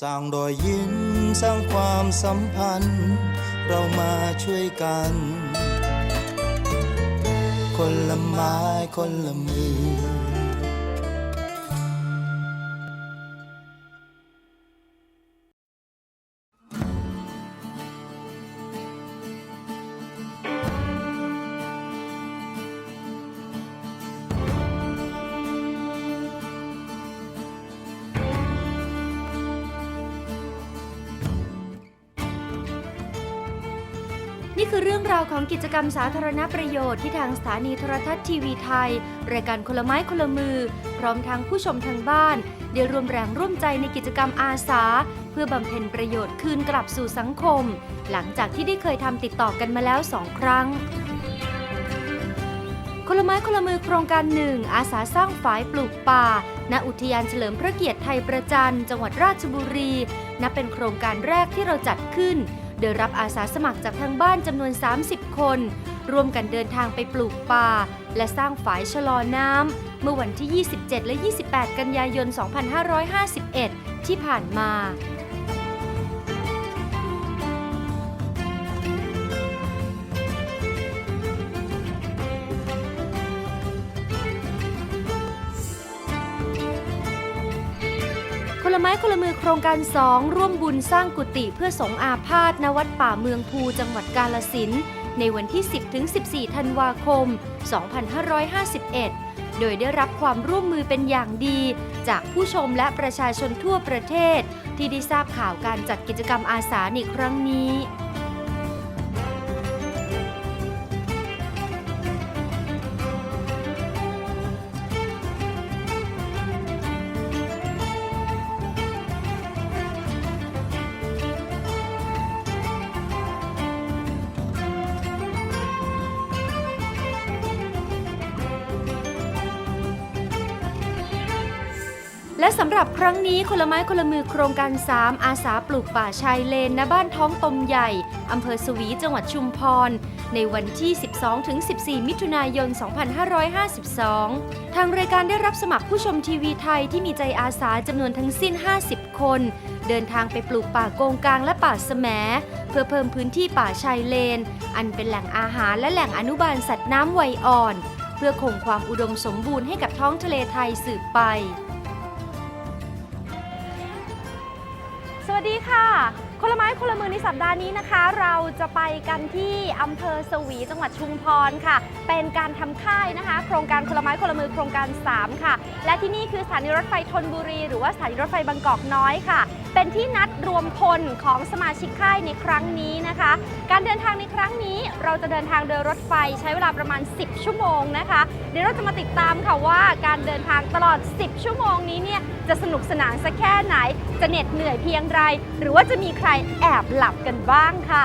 สร้างรอยยิ้มสร้างความสัมพันธ์ เรามาช่วยกัน คนละไม้คนละมือ นี่คือเรื่องราวของกิจกรรมสาธารณประโยชน์ที่ทางสถานีโทรทัศน์ทีวีไทย รายการคนละไม้คนละมือ พร้อมทั้งผู้ชมทางบ้าน ได้ร่วมแรงร่วมใจในกิจกรรมอาสา เพื่อบำเพ็ญประโยชน์คืนกลับสู่สังคม หลังจากที่ได้เคยทำติดต่อกันมาแล้วสองครั้งคนละไม้คนละมือโครงการหนึ่งอาสาสร้างฝายปลูกป่า ณอุทยานเฉลิมพระเกียรติไทยประจันจังหวัดราชบุรี นับเป็นโครงการแรกที่เราจัดขึ้น โดยรับอาสาสมัครจากทางบ้านจำนวน 30 คน ร่วมกันเดินทางไปปลูกป่า และสร้างฝายชะลอน้ำเมื่อวันที่ 27 และ 28 กันยายน 2551 ที่ผ่านมา ละไม้คนละมือโครงการ 2 ร่วมบุญสร้างกุฏิเพื่อสงอาพาธณวัดป่าเมืองภูจังหวัดกาลสินในวันที่ 10ถึง14 ธันวาคม 2551 โดยได้รับความร่วมมือเป็นอย่างดี จากผู้ชมและประชาชนทั่วประเทศ ที่ได้ทราบข่าวการจัดกิจกรรมอาสาในครั้งนี้ำหรับครั้งนี้คนละไม้คนละมือโครงการ 3 อาสาปลูกป่าชายเลนณบ้านท้องตมใหญ่อำเภอสวีจังหวัดชุมพร ในวันที่ 12-14 มิถุนายน 2552 ทางรายการได้รับสมัครผู้ชมทีวีไทยที่มีใจอาสาจำนวนทั้งสิ้น 50 คน เดินทางไปปลูกป่าโกงกลางและป่าแสมเพื่อเพิ่มพื้นที่ป่าชายเลน อันเป็นแหล่งอาหารและแหล่งอนุบาลสัตว์น้ำไวอ่อน เพื่อคงความอุดมสมบูรณ์ให้กับท้องทะเลไทยสืบไป วัสดีค่ะ คนละไม้คนละมือในสัปดาห์นี้นะคะ เราจะไปกันที่อำเภอสวีจังหวัดชุมพรค่ะ เป็นการทำค่ายนะคะ โครงการคนละไม้คนละมือโครงการ 3 ค่ะ และที่นี่คือสถานีรถไฟธนบุรี หรือว่าสถานีรถไฟบางกอกน้อยค่ะเป็นที่นัดรวมพลของสมาชิกค่ายในครั้งนี้นะคะ การเดินทางในครั้งนี้เราจะเดินทางโดยรถไฟใช้เวลาประมาณ 10 ชั่วโมงนะคะ เดี๋ยวเราจะมาติดตามค่ะว่าการเดินทางตลอด 10 ชั่วโมงนี้เนี่ยจะสนุกสนานสักแค่ไหน จะเหน็ดเหนื่อยเพียงไร หรือว่าจะมีใครแอบหลับกันบ้างค่ะ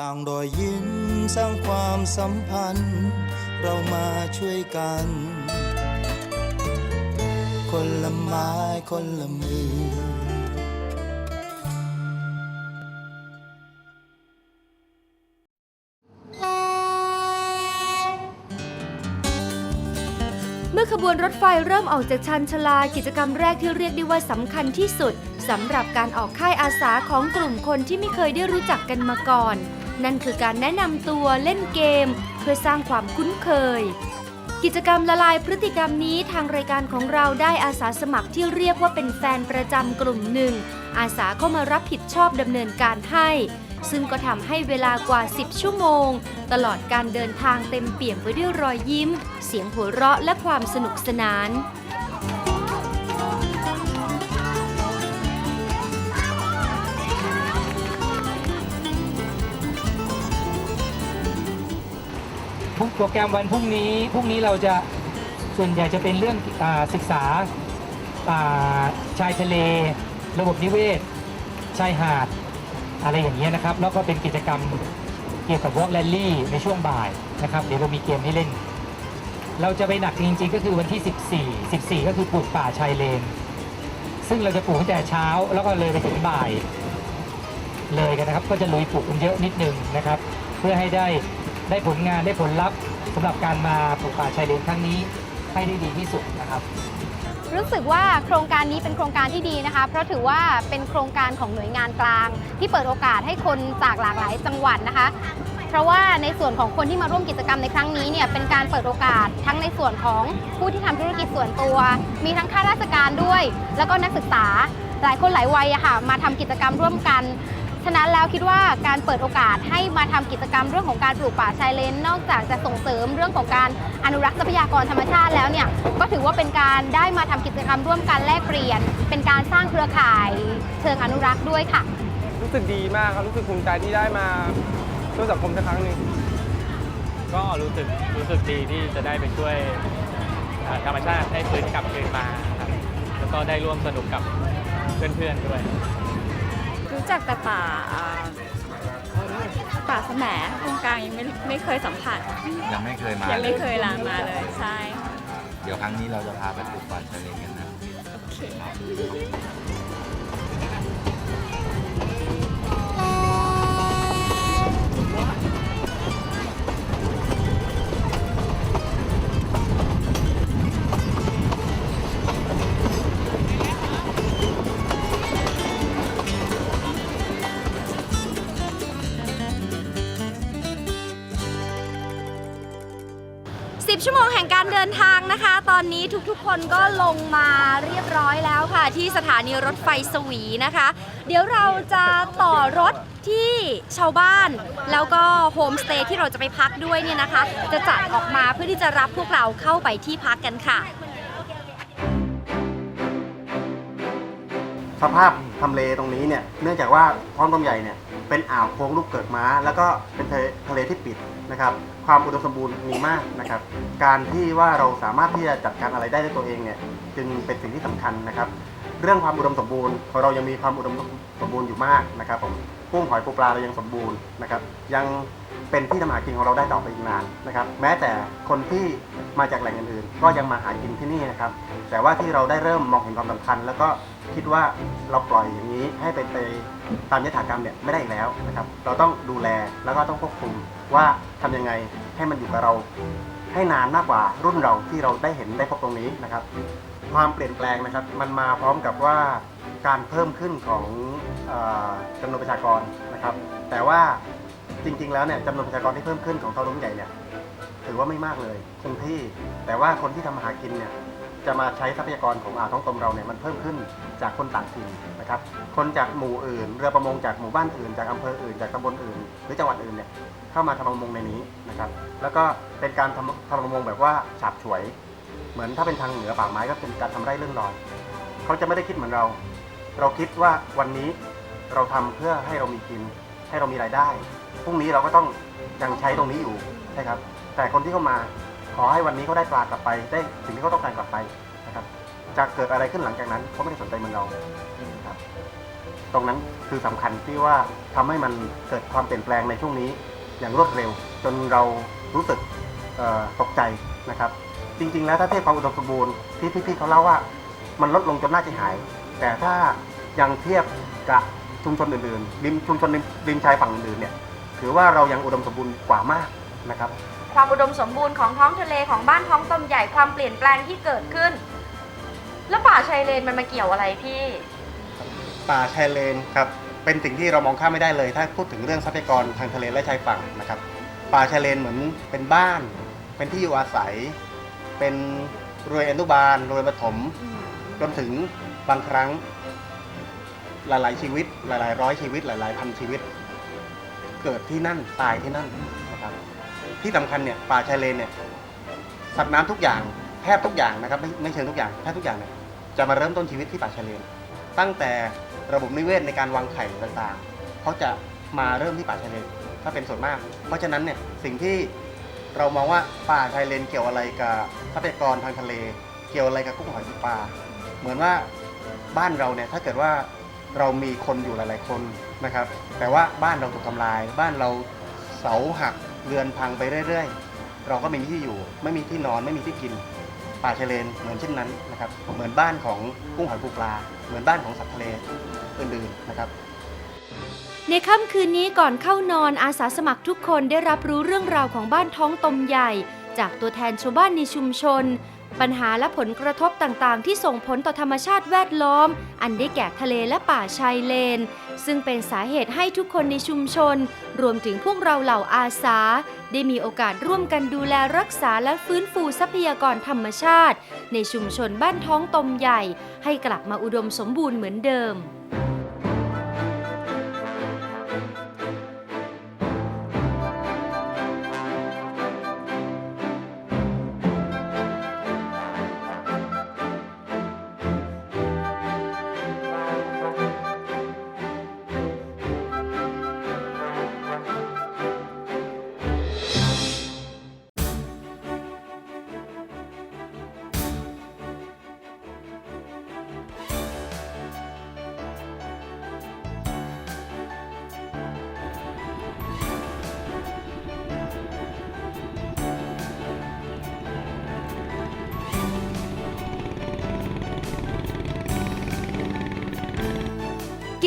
สร้างรอยยิ้มสร้างความสัมพันธ์ เรามาช่วยกัน คนละไม้คนละมือเมื่อขบวนรถไฟเริ่มออกจากชานชลากิจกรรมแรกที่เรียกได้ว่าสำคัญที่สุดสำหรับการออกค่ายอาสาของกลุ่มคนที่ไม่เคยได้รู้จักกันมาก่อน นั่นคือการแนะนำตัวเล่นเกม เพื่อสร้างความคุ้นเคย กิจกรรมละลายพฤติกรรมนี้ทางรายการของเราได้อาสาสมัครที่เรียกว่าเป็นแฟนประจำกลุ่มหนึ่ง อาสาเข้ามารับผิดชอบดำเนินการให้ ซึ่งก็ทำให้เวลากว่า 10 ชั่วโมง ตลอดการเดินทางเต็มเปี่ยมไปด้วยรอยยิ้ม เสียงหัวเราะและความสนุกสนาน พรุ่งโปรแกรมวันพรุ่งนี้พรุ่งนี้เราจะส่วนใหญ่จะเป็นเรื่องอาศึกษาอ่าชายทะเล ระบบนิเวศชายหาด อะไรอย่างเงี้ยนะครับ แล้วก็เป็นกิจกรรมเกี่ยวกับวอล์กแรลลี่ในช่วงบ่ายนะครับ เดี๋ยวเรามีเกมให้เล่น เราจะไปหนักจริงๆ ก็คือวันที่ 14 14 ก็คือปลูกป่าชายเลน ซึ่งเราจะปลูกตั้งแต่เช้าแล้วก็เลยไปถึงบ่าย เลยกันนะครับ ก็จะลุยปลูกกันเยอะนิดนึงนะครับ เพื่อให้ได้ ได้ผลงานได้ผลลัพธ์สำหรับการมาปลูกป่าชายเลนครั้งนี้ให้ได้ดีที่สุดนะครับ รู้สึกว่าโครงการนี้เป็นโครงการที่ดีนะคะ เพราะถือว่าเป็นโครงการของหน่วยงานกลาง ที่เปิดโอกาสให้คนจากหลากหลายจังหวัดนะคะ เพราะว่าในส่วนของคนที่มาร่วมกิจกรรมในครั้งนี้เนี่ยเป็นการเปิดโอกาสทั้งในส่วนของผู้ที่ทำธุรกิจส่วนตัว มีทั้งข้าราชการด้วย แล้วก็นักศึกษาหลายคนหลายวัยอะค่ะมาทำกิจกรรมร่วมกัน ฉะนั้นแล้วคิดว่าการเปิดโอกาสให้มาทำกิจกรรมเรื่องของการปลูกป่าชายเลน นอกจากจะส่งเสริมเรื่องของการอนุรักษ์ทรัพยากรธรรมชาติแล้วเนี่ยก็ถือว่าเป็นการได้มาทำกิจกรรมร่วมกันแลกเปลี่ยน เป็นการสร้างเครือข่ายเชิงอนุรักษ์ด้วยค่ะ รู้สึกดีมากครับรู้สึกภูมิใจที่ได้มาช่วยสังคมสักครั้งหนึ่งก็รู้สึกรู้สึกดีที่จะได้ไปช่วยเอ่อธรรมชาติให้ฟื้นกลับคืนมาครับแล้วก็ได้ร่วมสนุกกับเพื่อนๆด้วย รู้จักแต่ป่าอ่าป่าแสมตรงกลางยังไม่ไม่เคยสัมผัส ยังไม่เคยมายังเลไม่ยเคยลามาเลยใช่ค่ะเดี๋ยวครั้งนี้เราจะพาไปปลูกป่าชายเลนกันนะ โอเค 10 ชั่วโมงแห่งการเดินทางนะคะ ตอนนี้ทุกๆ คนก็ลงมาเรียบร้อยแล้วค่ะ ที่สถานีรถไฟสวีนะคะ เดี๋ยวเราจะต่อรถที่ชาวบ้าน แล้วก็โฮมสเตย์ที่เราจะไปพักด้วยเนี่ยนะคะ จะจัดออกมาเพื่อที่จะรับพวกเราเข้าไปที่พักกันค่ะ สภาพทำเลตรงนี้เนี่ย เนื่องจากว่าท้องตมใหญ่เนี่ย เป็นอ่าวโค้งลูกเกิดม้า แล้วก็เป็นทะเลทะเลที่ปิดนะครับ ความอุดมสมบูรณ์มีมากนะครับ การที่ว่าเราสามารถที่จะจัดการอะไรได้ด้วยตัวเองเนี่ยจึงเป็นสิ่งที่สำคัญนะครับ เรื่องความอุดมสมบูรณ์ของเรายังมีความอุดมสมบูรณ์อยู่มากนะครับผมกุ้งหอยปูปลาเรายังสมบูรณ์นะครับ ยังเป็นที่ทำหากินของเราได้ต่อไปอีกนานนะครับ แม้แต่คนที่มาจากแหล่งอื่นๆ ก็ยังมาหากินที่นี่นะครับ แต่ว่าที่เราได้เริ่มมองเห็นความสำคัญ แล้วก็ คิดว่าเราปล่อยอย่างนี้ให้เป็นไปตามยถากรรมเนี่ยไม่ได้อีกแล้วนะครับ เราต้องดูแลแล้วก็ต้องควบคุมว่าทำยังไงให้มันอยู่กับเรา ให้นานมากกว่ารุ่นเราที่เราได้เห็นได้พบตรงนี้นะครับ ความเปลี่ยนแปลงนะครับ มันมาพร้อมกับว่าการเพิ่มขึ้นของจำนวนประชากรนะครับ แต่ว่าจริง ๆ แล้วเนี่ยจำนวนประชากรที่เพิ่มขึ้นของเท่าล้มใหญ่เนี่ยถือว่าไม่มากเลยคงที่แต่ว่าคนที่ทำมาหากินเนี่ย จะมาใช้ทรัพยากรของอ่าวท้องตมเราเนี่ยมันเพิ่มขึ้นจากคนต่างถิ่นนะครับ คนจากหมู่อื่น เรือประมงจากหมู่บ้านอื่น จากอำเภออื่น จากตำบลอื่น หรือจังหวัดอื่นเนี่ยเข้ามาทำประมงในนี้นะครับ แล้วก็เป็นการทำทำประมงแบบว่าฉาบฉวย เหมือนถ้าเป็นทางเหนือป่าไม้ก็เป็นการทำไร่เรื่องรอยเขาจะไม่ได้คิดเหมือนเรา เราคิดว่าวันนี้เราทำเพื่อให้เรามีกิน ให้เรามีรายได้พรุ่งนี้เราก็ต้องยังใช้ตรงนี้อยู่ใช่ครับ แต่คนที่เข้ามาขอให้วันนี้เขาได้ปลากลับไป ได้สิ่งที่เขาต้องการกลับไป นะครับจะเกิดอะไรขึ้นหลังจากนั้นเขาไม่ได้สนใจมือนเราครับตรงนั้นคือสำคัญที่ว่าทำให้มันเกิดความเปลี่ยนแปลงในช่วงนี้ อย่างรวดเร็ว จนเรารู้สึกตกใจนะครับ จริง ๆ แล้วถ้าเทียบความอุดมสมบูรณ์ที่พี่ๆเขาเล่าว่า มันลดลงจนน่าจะหาย แต่ถ้ายังเทียบกับชุมชนอื่นๆริมชุมชนริมชายฝั่งอื่นๆเนี่ยถือว่าเรายังอุดมสมบูรณ์กว่ามากนะครับ ความอุดมสมบูรณ์ของท้องทะเลของบ้านท้องตมใหญ่ความเปลี่ยนแปลงที่เกิดขึ้น แล้วป่าชายเลนมันมาเกี่ยวอะไรพี่ ป่าชายเลนครับเป็นสิ่งที่เรามองข้ามไม่ได้เลย ถ้าพูดถึงเรื่องทรัพยากรทางทะเลและชายฝั่งนะครับ ป่าชายเลนเหมือนเป็นบ้าน เป็นที่อยู่อาศัย เป็นโรยอนุบาลโรยปฐมจนถึงบางครั้งหลาย ๆ ชีวิต หลาย ๆ ร้อยชีวิต หลาย ๆ พันชีวิต เกิดที่นั่นตายที่นั่นนะครับ ที่สำคัญเนี่ยป่าชายเลนเนี่ยสัตว์น้ำทุกอย่าง ทบทุกอย่างนะครับไม่ไม่เชิงทุกอย่างแทบทุกอย่างเนี่ยจะมาเริ่มต้นชีวิตที่ป่าชายเลนตั้งแต่ระบบนิเวศในการวางไข่ต่างๆเขาจะมาเริ่มที่ป่าชายเลนถ้าเป็นส่วนมาก เพราะฉะนั้นเนี่ยสิ่งที่เรามองว่าป่าชายเลนเกี่ยวอะไรกับทรัพยากรทางทะเล เกี่ยวอะไรกับกุ้งหอยปูปลาเหมือนว่าบ้านเราเนี่ยถ้าเกิดว่าเรามีคนอยู่หลาย ๆ คนนะครับแต่ว่าบ้านเราถูกทำลาย บ้านเราเสาหักเรือนพังไปเรื่อย ๆ เราก็ไม่มีที่อยู่ ไม่มีที่นอนไม่มีที่กิน ป่าชายเลนเหมือนเช่นนั้นนะครับเหมือนบ้านของกุ้งหอยปูปลา เหมือนบ้านของสัตว์ทะเลอื่นๆนะครับในค่ำคืนนี้ก่อนเข้านอนอาสาสมัครทุกคนได้รับรู้เรื่องราวของบ้านท้องตมใหญ่ จากตัวแทนชาวบ้านในชุมชน ปัญหาและผลกระทบต่างๆ ที่ส่งผลต่อธรรมชาติแวดล้อม อันได้แก่ทะเลและป่าชายเลน ซึ่งเป็นสาเหตุให้ทุกคนในชุมชน รวมถึงพวกเราเหล่าอาสา ได้มีโอกาสร่วมกันดูแลรักษาและฟื้นฟูทรัพยากรธรรมชาติ ในชุมชนบ้านท้องตมใหญ่ ให้กลับมาอุดมสมบูรณ์เหมือนเดิม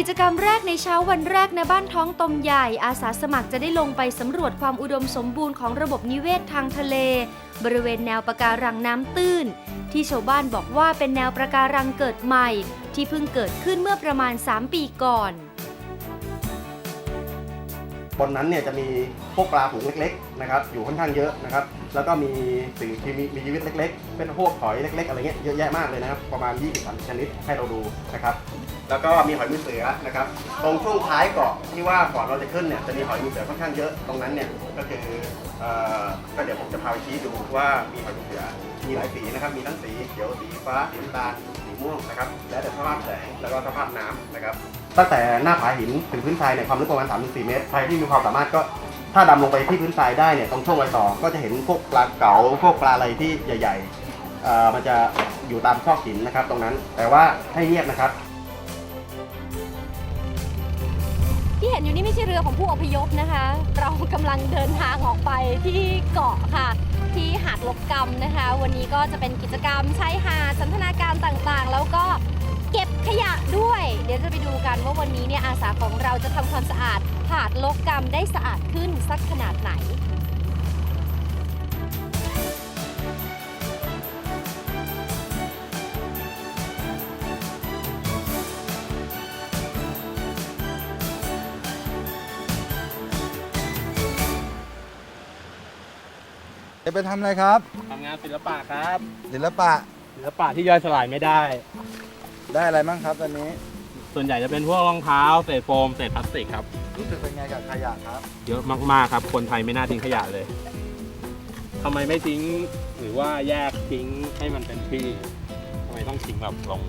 กิจกรรมแรกในเช้าวันแรกในบ้านท้องตมใหญ่ อาสาสมัครจะได้ลงไปสำรวจความอุดมสมบูรณ์ของระบบนิเวศทางทะเล บริเวณแนวปะการังน้ำตื้น ที่ชาวบ้านบอกว่าเป็นแนวปะการังเกิดใหม่ ที่เพิ่งเกิดขึ้นเมื่อประมาณ 3 ปีก่อน บนนั้นเนี่ยจะมีพวกปลาฝูงเล็กๆ นะครับอยู่ค่อนข้างเยอะนะครับแล้วก็มีสิ่งที่มีมีชีวิตเล็ก ๆ เป็นพวกหอยเล็ก ๆ อะไรเงี้ยเยอะแยะมากเลยนะครับประมาณ 20 30ชนิดให้เราดูนะครับแล้วก็มีหอยมือเสือนะครับตรงช่วงท้ายเกาะที่ว่าก่อนเราจะขึ้นเนี่ยจะมีหอยมือเสือค่อนข้างเยอะตรงนั้นเนี่ยก็คือเอ่อก็เดี๋ยวผมจะพาไปชี้ดูว่ามีหอยมือเสือมีหลายสีนะครับมีทั้งสีเขียวสีฟ้าสีน้ำตาลสีม่วงนะครับแล้วแต่สภาพแสงแล้วก็สภาพน้ำนะครับตั้งแต่หน้าผาหินถึงพื้นทรายเนี่ยความลึกประมาณ3-4เมตรใครที่มีความสามารถก็ ถ้าดำลงไปที่พื้นทรายได้เนี่ยตรงช่วงรอยต่อก็จะเห็นพวกปลาเก๋าพวกปลาอะไรที่ใหญ่ๆเอ่อมันจะอยู่ตามซอกหินนะครับ ตรงนั้นแต่ว่าให้เงียบนะครับ ที่เห็นอยู่นี่ไม่ใช่เรือของผู้อพยพนะคะ เรากำลังเดินทางออกไปที่เกาะค่ะ ที่หาดลบกำนะคะ วันนี้ก็จะเป็นกิจกรรมใช้หาดสันทนาการต่างๆ แล้วก็เก็บขยะด้วย เดี๋ยวจะไปดูกันว่าวันนี้เนี่ยอาสาของเราจะทำความสะอาด หาดลบกำได้สะอาดขึ้นสักขนาดไหนจะไปทำอะไรครับทำงานศิลปะครับ ศิลปะศิลปะที่ย่อยสลายไม่ได้ ได้อะไรบ้างครับตอนนี้ ส่วนใหญ่จะเป็นพวกรองเท้าเศษโฟมเศษพลาสติกครับ รู้สึกเป็นไงกับขยะครับ เยอะมากๆครับ คนไทยไม่น่าทิ้งขยะเลยทำไมไม่ทิ้งหรือว่าแยกทิ้งให้มันเป็นที่ทำไมต้องทิ้งแบบลง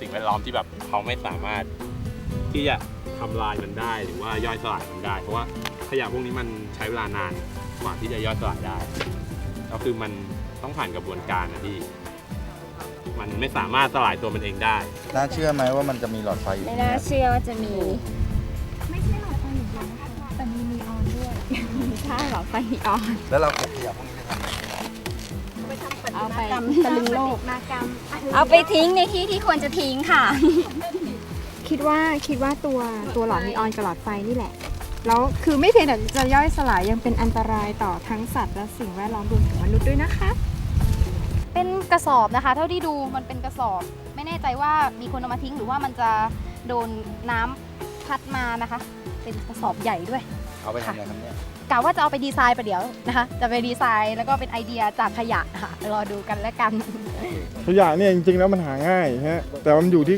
สิ่งแวดล้อมที่แบบเขาไม่สามารถ ที่จะทำลายมันได้หรือว่าย่อยสลายมันได้ เพราะว่าขยะพวกนี้มันใช้เวลานานกว่าที่จะย่อยสลายได้ก็คือมันต้องผ่านกระบวนการนะที่มันไม่สามารถสลายตัวมันเองได้ น่าเชื่อไหมว่ามันจะมีหลอดไฟอยู่ไม่ในน่านี้เชื่อว่าจะมีไม่ ใช่หลอดไฟนีออน แล้วเราเก็บขยะพวกนี้ไปทำอะไรเอาไปตะลึงโลกเอาไปทิ้งในที่ที่ควรจะทิ้งค่ะ คิดว่าคิดว่าตัวตัวหลอดนีออนกับหลอดไฟนี่แหละ แล้วคือไม่เพียงแต่จะย่อยสลายยังเป็นอันตรายต่อทั้งสัตว์และสิ่งแวดล้อมรวมถึงมนุษย์ด้วยนะคะ เป็นกระสอบนะคะ เท่าที่ดูมันเป็นกระสอบ ไม่แน่ใจว่ามีคนเอามาทิ้งหรือว่ามันจะโดนน้ำพัดมานะคะ เป็นกระสอบใหญ่ด้วย เอาไปทำอะไรครับเนี่ยกะว่าจะเอาไปดีไซน์ประเดี๋ยวนะคะจะไปดีไซน์แล้วก็เป็นไอเดียจากขยะค่ะรอดูกันแล้วกัน ขยะเนี่ยจริงๆแล้วมันหาง่ายฮะแต่มันอยู่ที่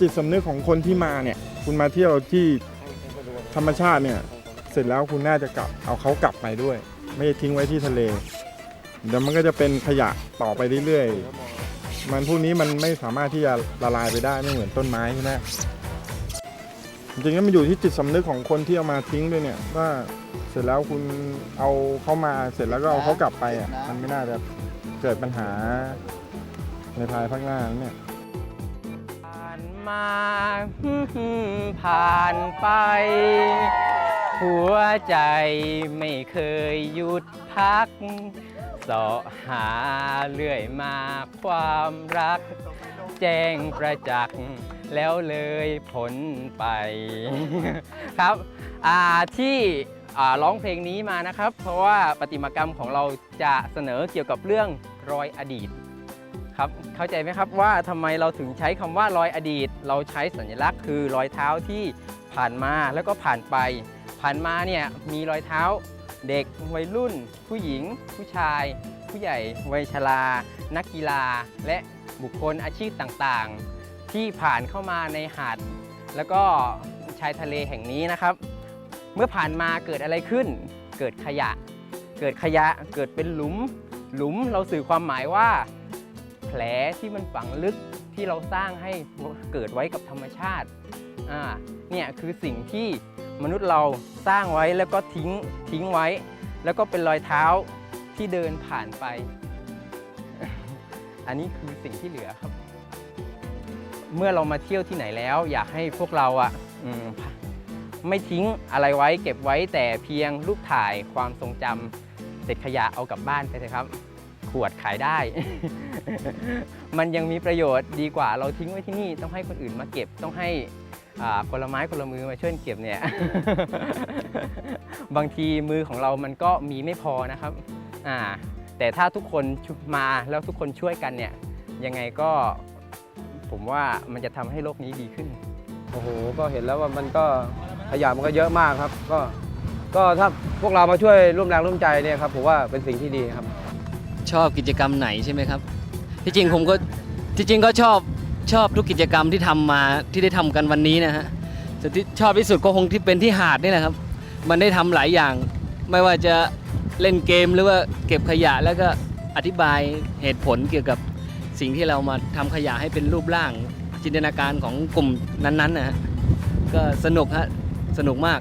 จิตสำนึกของคนที่มาเนี่ย คุณมาเที่ยวที่ธรรมชาติเนี่ย เสร็จแล้วคุณน่าจะกลับเอาเขากลับไปด้วย ไม่ได้ทิ้งไว้ที่ทะเลเดี๋ยวมันก็จะเป็นขยะต่อไปเรื่อยๆมันพวกนี้มันไม่สามารถที่จะละลายไปได้ไม่เหมือนต้นไม้ใช่ไหม จริงๆแล้วมันอยู่ที่จิตสำนึกของคนที่เอามาทิ้งด้วยเนี่ยว่าเสร็จแล้วคุณเอาเขามาเสร็จแล้วก็เอาเขากลับไปอะมันไม่น่าจะเกิดปัญหาในภายภาคหน้าเนี่ยผ่านมาผ่านไป หัวใจไม่เคยหยุดพักเสาะหาเรื่อยมาความรัก แจ้งประจักษ์ แล้วเลยผลไป ครับที่ร้องเพลงนี้มานะครับ เพราะว่าประติมากรรมของเราจะเสนอเกี่ยวกับเรื่องรอยอดีตครับเข้าใจไหมครับว่าทำไมเราถึงใช้คำว่ารอยอดีต เราใช้สัญลักษณ์คือรอยเท้าที่ผ่านมาแล้วก็ผ่านไป ผ่านมาเนี่ยมีรอยเท้าเด็กวัยรุ่น ผู้หญิง ผู้ชาย ผู้ใหญ่วัยชรา นักกีฬา และบุคคลอาชีพต่างๆ ที่ผ่านเข้ามาในหาด แล้วก็ชายทะเลแห่งนี้นะครับ เมื่อผ่านมาเกิดอะไรขึ้น เกิดขยะ เกิดขยะเกิดเป็นหลุม หลุมเราสื่อความหมายว่า แผลที่มันฝังลึกที่เราสร้างให้เกิดไว้กับธรรมชาติอ่าเนี่ยคือสิ่งที่มนุษย์เราสร้างไว้แล้วก็ทิ้งทิ้งไว้ แล้วก็เป็นรอยเท้าที่เดินผ่านไป อันนี้คือสิ่งที่เหลือครับ เมื่อเรามาเที่ยวที่ไหนแล้ว อยากให้พวกเราอะไม่ทิ้งอะไรไว้เก็บไว้แต่เพียงรูปถ่ายความทรงจำเศษขยะเอากลับบ้านไปเถอะครับ ขวดขายได้ มันยังมีประโยชน์ดีกว่าเราทิ้งไว้ที่นี่ต้องให้คนอื่นมาเก็บต้องให้คนละไม้คนละมือมาช่วยเก็บเนี่ย บางทีมือของเรามันก็มีไม่พอนะครับแต่ถ้าทุกคนมาแล้วทุกคนช่วยกันเนี่ยยังไงก็ ผมว่ามันจะทำให้โลกนี้ดีขึ้น โอ้โห ก็เห็นแล้วว่ามันก็ขยะมันก็เยอะมากครับ ก็ก็ถ้าพวกเรามาช่วยร่วมแรงร่วมใจเนี่ยครับผมว่าเป็นสิ่งที่ดีครับ ชอบกิจกรรมไหนใช่ไหมครับ ที่จริงผมก็ที่จริงก็ชอบชอบทุกกิจกรรมที่ทำมาที่ได้ทำกันวันนี้นะฮะแต่ที่ชอบที่สุดก็คงที่เป็นที่หาดนี่แหละครับ มันได้ทำหลายอย่าง ไม่ว่าจะเล่นเกมหรือว่าเก็บขยะแล้วก็อธิบายเหตุผลเกี่ยวกับ สิ่งที่เรามาทำขยะให้เป็นรูปร่างจินตนาการของกลุ่มนั้นๆนะฮะก็สนุกฮะสนุกมาก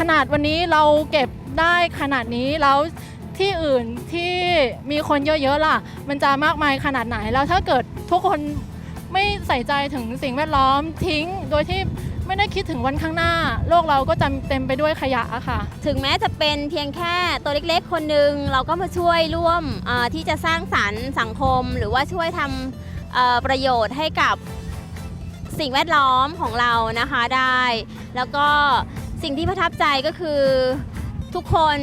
ขนาดวันนี้เราเก็บได้ขนาดนี้แล้วที่อื่นที่มีคนเยอะๆล่ะ มันจะมากมายขนาดไหนแล้วถ้าเกิดทุกคนไม่ใส่ใจถึงสิ่งแวดล้อมทิ้งโดยที่ ไม่ได้คิดถึงวันข้างหน้า โลกเราก็จะเต็มไปด้วยขยะอะค่ะ ถึงแม้จะเป็นเพียงแค่ตัวเล็กๆ คนหนึ่งเราก็มาช่วยร่วมที่จะสร้างสรรค์สังคม หรือว่าช่วยทำประโยชน์ให้กับสิ่งแวดล้อมของเรานะคะได้ แล้วก็สิ่งที่ประทับใจก็คือทุกคน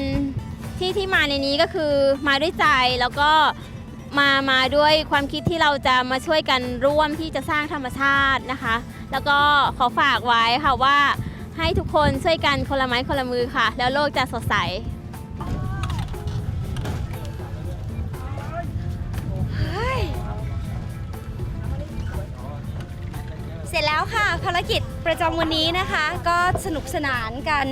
ที่ที่มาในนี้ก็คือมาด้วยใจแล้วก็มามาด้วยความคิดที่เราจะมาช่วยกันร่วมที่จะสร้างธรรมชาตินะคะ แล้วก็ขอฝากไว้ค่ะว่าให้ทุกคนช่วยกันคนละไม้คนละมือค่ะ แล้วโลกจะสดใสเสร็จแล้วค่ะภารกิจประจำวันนี้นะคะ ก็สนุกสนานกัน